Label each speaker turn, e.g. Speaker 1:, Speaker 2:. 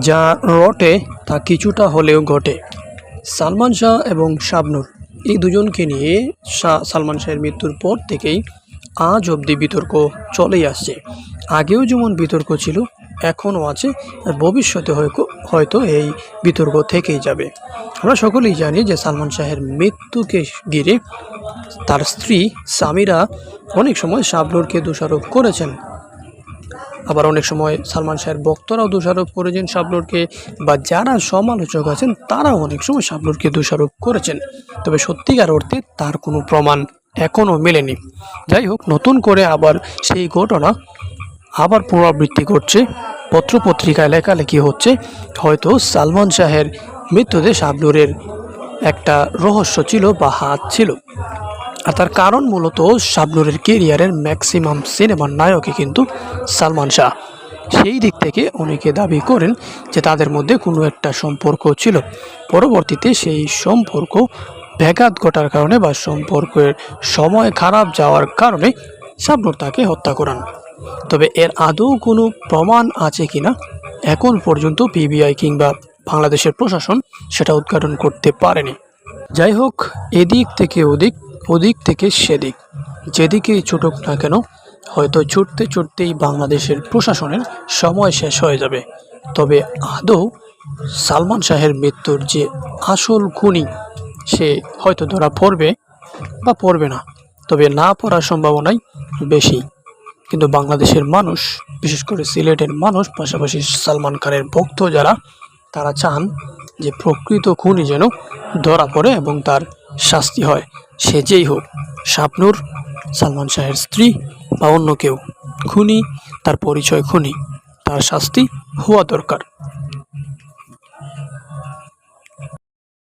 Speaker 1: যা রটে তা কিছুটা হলেও ঘটে। সালমান শাহ এবং শাবনূর এই দুজনকে নিয়ে শাহ সালমান শাহের মৃত্যুর পর থেকেই আজ অবধি বিতর্ক চলেই আসছে। আগেও যেমন বিতর্ক ছিল, এখনও আছে। আর ভবিষ্যতে হয়তো এই বিতর্ক থেকেই যাবে। আমরা সকলেই জানি যে সালমান শাহের মৃত্যুকে ঘিরে তার স্ত্রী সামিরা অনেক সময় শাবনুরকে দোষারোপ করেছেন। আবার অনেক সময় সালমান শাহের ভক্তরাও দোষারোপ করেছেন, শাবনুরকে বা যারা সমালোচক আছেন, তারাও অনেক সময় শাবনুরকে দোষারোপ করেছেন। তবে সত্যিকার অর্থে তার কোনো প্রমাণ এখনও মেলেনি। যাই হোক, নতুন করে আবার সেই ঘটনা আবার পুনরাবৃত্তি করছে পত্রপত্রিকায় লেখালেখি হচ্ছে, হয়তো সালমান শাহের মৃত্যুতে শাবনুরের একটা রহস্য ছিল বা হাত ছিল। আর তার কারণ মূলত শাবনুরের কেরিয়ারের ম্যাক্সিমাম সিনেমার নায়কই কিন্তু সালমান শাহ। সেই দিক থেকে অনেকে দাবি করেন যে তাদের মধ্যে কোনো একটা সম্পর্ক ছিল। পরবর্তীতে সেই সম্পর্ক ব্যাঘাত ঘটার কারণে বা সম্পর্কের সময় খারাপ যাওয়ার কারণে শাবনুর তাকে হত্যা করান। তবে এর আদৌ কোনো প্রমাণ আছে কিনা? এখন পর্যন্ত পিবিআই কিংবা বাংলাদেশের প্রশাসন সেটা উদ্ঘাটন করতে পারেনি। যাই হোক, এদিক থেকে ওদিক ওদিক থেকে সেদিক। যেদিকেই ছুটুক না কেন, হয়তো ছুটতে ছুটতেই বাংলাদেশের প্রশাসনের সময় শেষ হয়ে যাবে। তবে আদৌ সালমান শাহের মৃত্যুর যে আসল খুনি, সে হয়তো ধরা পড়বে বা পড়বে না। তবে না পড়ার সম্ভাবনাই বেশি। কিন্তু বাংলাদেশের মানুষ, বিশেষ করে সিলেটের মানুষ, পাশাপাশি সালমান খানের ভক্ত যারা, তারা চান যে প্রকৃত খুনি যেন ধরা পড়ে এবং তার শাস্তি হয়। সে যেই হোক শাপনুর সালমান শাহের স্ত্রী বা অন্য কেউ, খুনি, তার পরিচয় খুনি, তার শাস্তি হওয়া দরকার।